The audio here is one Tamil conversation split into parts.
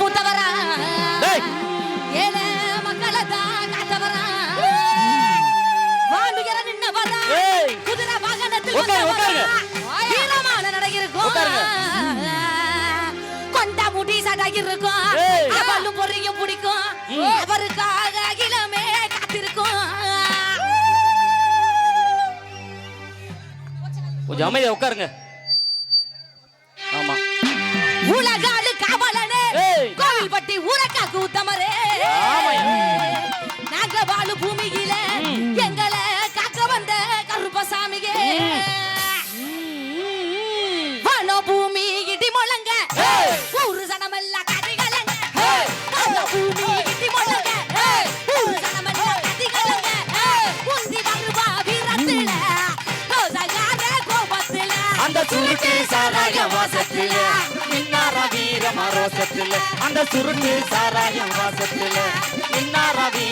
பூத்தவரா டேய். ஏழ மக்களை தான் காத்தவரா வானுயர நின்னவரா. குதிரை வாகனத்தில். வீரமான நடை இருக்கும் உட்காருங்க. கொண்ட முடி சடை இருக்கும் ஏய். அவளும் பொறியும் பிடிக்கும் ம். அவருக்காக அகிலமே காத்திருக்கும் கொஞ்சம் அமைதியா உட்காருங்க நாங்க வாழு பூமியில எங்களை காக்க வந்த கருப்பசாமியே. வானோ பூமி இடி முழங்க. ஒரு ஊரு சனமெல்லாம் கதிகலங்க ஏய். பூமி இடி முழங்க. ஊரு சனமெல்லாம் கதிகலங்க உந்தி வருவா அந்த சுருட்டு சாராய வாசத்துல. மரோசத்துல அந்த சுருட்டு சாராயம் வாசத்துல. இன்னாராவி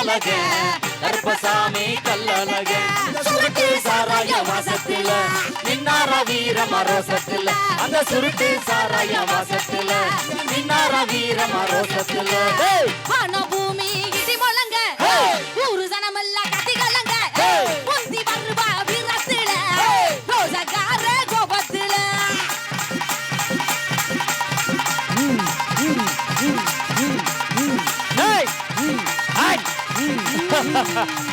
மலையழக கருப்பசாமி கல்லழக சுருட்டு சாராய வாசத்துல நின்னார வீர மரோசத்துல அந்த சுருட்டு சாராய வாசத்துல நின்னார வீர மரோசத்துல பூமி இடி முழங்க. ஊரு சனமெல்லாம் Thank you.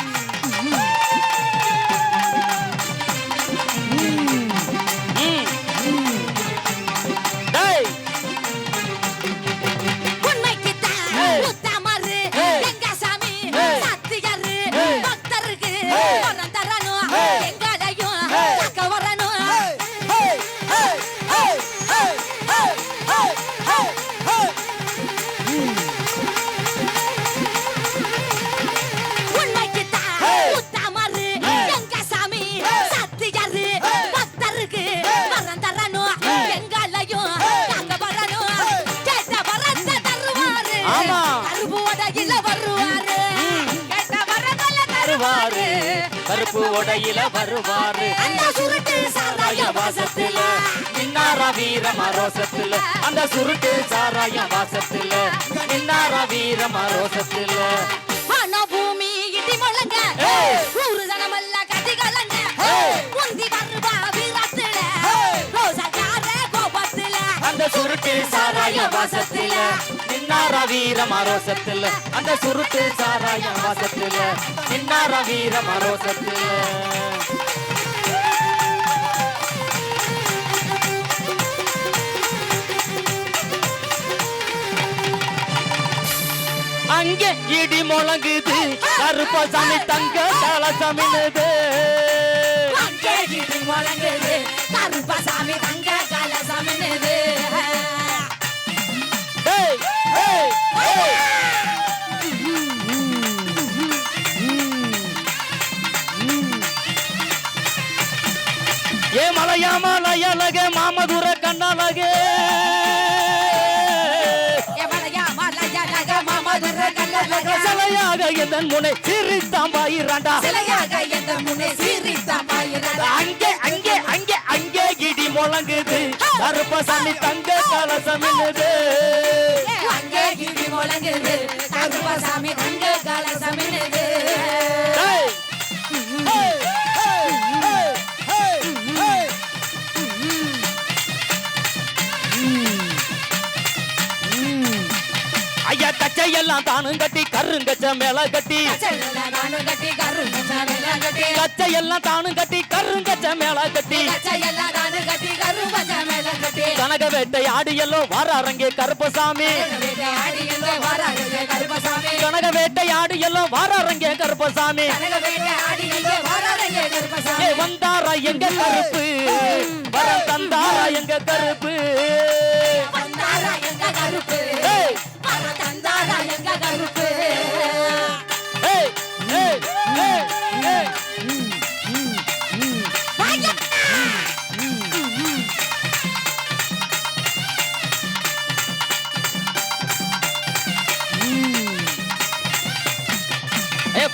கருப்பு உடையில வருவாரு. அந்த சுருட்டு சாராய வாசத்துல. நின்னார வீர மரோசத்துல அந்த சுருட்டு சாராய வாசத்துல. நின்னார வீர மரோசத்துல வான பூமி இடி முழங்க. ஊரு சனமெல்லாம் கதிகலங்க ஏய். முந்தி வருவா வீரத்துல. கோபத்துல. அந்த சுருட்டு சாராய வாசத்துல. நின்னாரா வீர மரோசத்துல அந்த சுருட்டு சாராய வாசத்தில். நின்னாரா வீர மரோசத்துல அங்கே இடி முழங்குது கருப்பசாமி தங்க தலசமினுது அங்கே இடி முழங்குது கருப்பசாமி தங்க கலசமினுது சமினது ஏ மலையா மலையழக மாமதுர கல்லழக சிலையாக எதன் முனை சிரித்தாம்பாயிராண்டா சிலையாக எந்த முன்னே சீரித்தமாயிரடா அங்கே அங்கே அங்கே அங்கே இடி முழங்குது. கருப்பசாமி தங்க கலசமினுது அங்கே இடி முழங்குது. கருப்பசாமி தங்க கலசமினுது கச்சையெல்லாம் தானும் கட்டி கருங்கச்ச மேல கட்டி. கச்சையெல்லாம் தானும் கட்டி கருங்கச்ச மேல கட்டி. கனக வேட்டை ஆடியல்லோ வர அரங்கே கருப்பசாமி. கனக வேட்டை ஆடியல்லோ வர அரங்கே கருப்பசாமி. வந்தாரா எங்க கருப்பு? வர தந்தாரா எங்க கருப்பு? வந்தாரா எங்க கருப்பு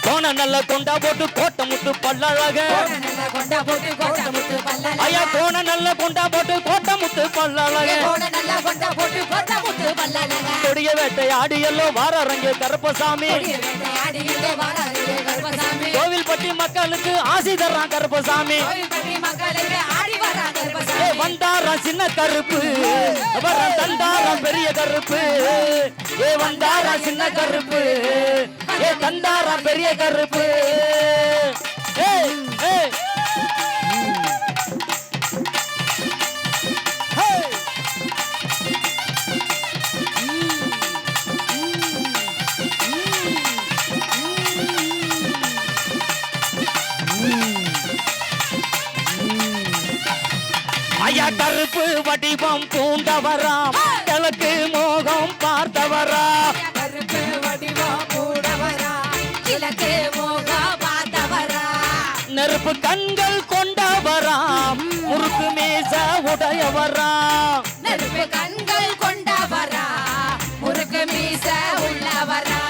கோண நல்ல கொண்டா போட்டு கோட்டை முத்து பல்லழக. ஐயா கோண நல்ல கொண்டா போட்டு முத்து பல்லழக. கொண்டா முத்து பல்லல கொடிய வேட்டை ஆடியல்லோ வாராரங்கே கருப்பசாமி. கோவில்பட்டி மக்களுக்கு ஆசி தர்றான் கருப்பசாமி. ஏ வந்தாரா சின்ன கருப்பு. வர தந்தாரா பெரிய கருப்பு. ஏ வந்தாரா சின்ன கருப்பு. ஏ தந்தாரா பெரிய கருப்பு. ஏய், ஏய். வடிவம் பூண்டவராம். கிழக்கு மோகம் பார்த்தவரா கருப்பு வடிவம் கூட வரா கிழக்கு மோக பார்த்தவரா நெருப்பு கண்கள் கொண்டவராம். முறுக்கு மீச உடையவராம். நெருப்பு கண்கள் கொண்டவரா முறுக்கு மீச உள்ளவரா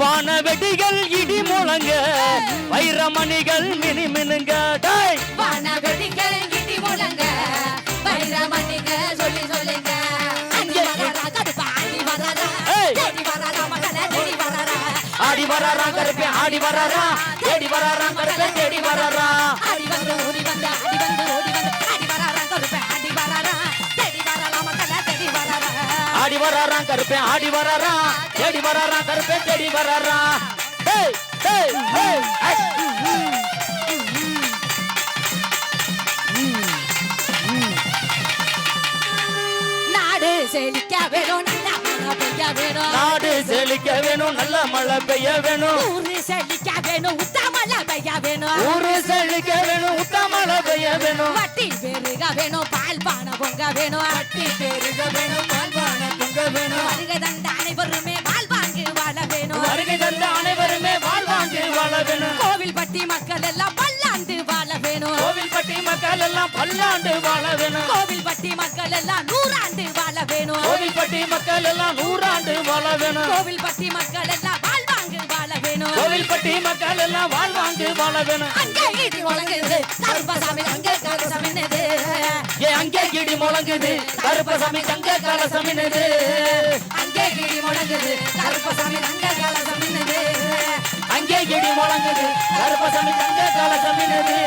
வான வெடிகள் இடி முழங்க. வைரமணிகள் மினி மினுங்க டேய் ஆடி வராரா கருப்பே ஆடி வராரா தேடி வராரா கருப்பே தேடி வராரா அடி வந்து ஓடி வந்து அடி வந்து ஓடி வந்து. அடி வரரா கடுப்பா அடி வரரா தேடி வரரா மகள தேடி வரரா ஆடி வராரா கருப்பே ஆடி வராரா தேடி வராரா கருப்பே தேடி வராரா டேய் டேய் டேய் நாடு செழிக்க வேணும் நல்ல மழை பெய்ய வேணும். ஊரு செழிக்க வேணும் உத்த மழை பெய்ய வேணும். ஊரு செழிக்க வேணும் உத்த மழை பெய்ய வேணும். வட்டி பெருக வேணும் பால் பானை பொங்க வேணும். வட்டி பெருக வேணும் பால் பானை பொங்க வேணும். வருகை தந்த அனைவருமே பால் வாங்கி வாழ வேணும். வருகை தந்த அனைவருமே வாழ்வாங்கு வாழ வேணும். கோவில்பட்டி மக்கள் எல்லாம் பல்லாண்டு வாழ வேணும். கோவில்பட்டி மக்கள் எல்லாம் பல்லாண்டு வாழ வேணும். கோவில்பட்டி மக்கள் எல்லாம் நூறாண்டு வேணும். கோவில்பட்டி மக்கள் எல்லாம் நூறாண்டு வாழ வேணும். கோவில்பட்டி மக்கள் எல்லாம் வாழ்வாங்கு வாழ வேணும். கோவில்பட்டி மக்கள் எல்லாம் வாழ்வாங்கு வாழ வேணும். அங்கே இடி முழங்குது. கருப்பசாமி அங்கே கருசமின்னது ஏ அங்கே கிடி முழங்குது. கருப்பசாமி தங்க கலசமினது அங்கே இடி முழங்குது. கருப்பசாமி அங்கே கலசமின்னது அங்கே இடி முழங்குது. கருப்பசாமி தங்க கலசமினது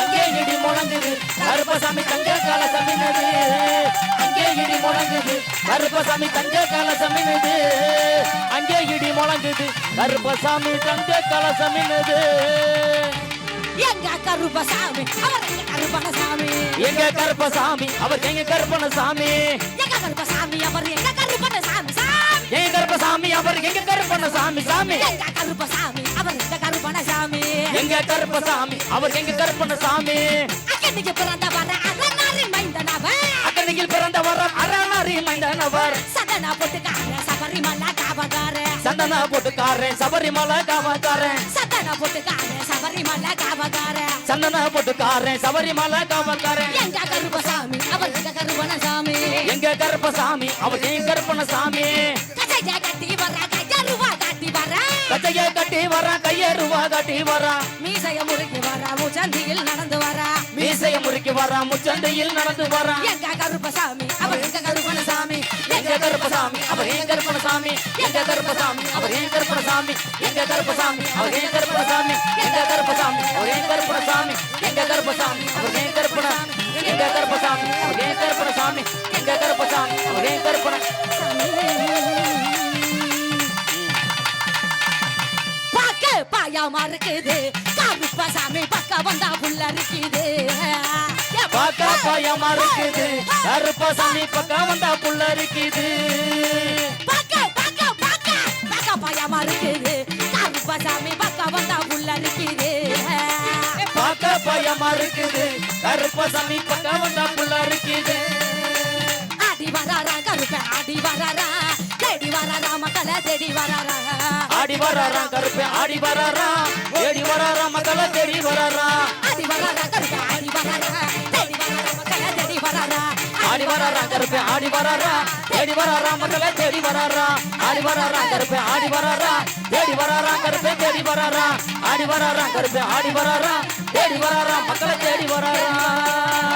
அங்கே இடி முழங்குது. கருப்பசாமி கலசமினது அங்கே இடி முழங்குது கருப்பசாமி தங்க கலசமினது அங்கே இடி முழங்குது. கருப்பசாமி தங்க கலசமினது எங்க கருப்பசாமி? அவர் எங்க கருப்பணசாமி எங்க கருப்பசாமி? அவர் எங்க கருப்பணசாமி எங்க கருப்பசாமி? அவர் எங்க கருப்பணசாமி சாமி! எங்க கருப்பசாமி? அவர் எங்க கருப்பணசாமி சாமி! எங்க கருப்பசாமி? அவர் எங்க கருப்பணசாமி எங்க கருப்பசாமி? அவர் எங்க கருப்பணசாமி அக்கன்னைக்கு பிறந்த வர அக்கனையில் பிறந்த வர அரணாரி மைந்தனவர். சதனா போட்டுக்கார சபரிமலா காவகார சந்தன போட்டுக்காரன் சபரிமலை காவக்காரன் சதனா போட்டுக்கார சபரிமலா காவகார சந்தன போட்டுக்காரன் சபரிமலை காவக்காரன் எங்க கருப்பசாமி அவர் எங்க கருப்பணசாமி எங்க கருப்பசாமி அவர் எங்க கருப்பணசாமி கச்சையா கட்டி வர கையருவா காட்டி வர. கச்சைய கட்டி வர கையருவா கட்டி வர. மீசைய முறுக்கி வர முச்சந்தியில் நடந்து வர. நடந்து முறுக்கி வர முச்சண்டையில் நடந்து வர எங்க கருப்பசாமி அவர் எங்க கருப்பணசாமி எங்க கருப்பசாமி அவர் எங்க கருப்பணசாமி எங்க கருப்பசாமி அவர் எங்க கருப்பணசாமி எங்க கருப்பசாமி அவர் எங்க கருப்பணசாமி எங்க கருப்பசாமி அவர் எங்க கருப்பணசாமி எங்க கருப்பசாமி அவர் எங்க கருப்பண எங்க கருப்பசாமி அவர் எங்க கருப்பணசாமி எங்க கருப்பசாமி அவர் எங்க கருப்பண பாயாமா இருக்குது கருப்பசாமி பக்கம் வந்தா புள்ள இருக்குது ஏ பார்க்க பயமா இருக்குது கருப்பசாமி பக்கம் வந்தா புள்ள இருக்குது பாக்க பாக்க பாக்க பாக்க. பாயாமா இருக்குது கருப்பசாமி பக்கம் வந்தா புள்ள இருக்குது பார்க்க பயமா இருக்குது கருப்பசாமி பக்கம் வந்தா புள்ள இருக்குது ஆடி வராரா கருப்ப ஆடி வராரா. தேடி வராரா மக்களை தேடி வராரா. ஆடி வராராம் கருப்பே ஆடி வராராம். தேடி வராராம் மக்களை தேடி வராராம். ஆடி வராரா கருப்ப ஆடி வராரா தேடி வராரா மக்களை தேடி வராரா ஆடி வராராம் கருப்பே ஆடி வராராம். தேடி வராராம் மக்களை தேடி வராராம். ஆடி வராராம் கருப்பே ஆடி வராராம். தேடி வராராம் கருப்பே தேடி வராராம். ஆடி வராராம் கருப்பே ஆடி வராராம். தேடி வராராம் மக்களை தேடி வராராம்.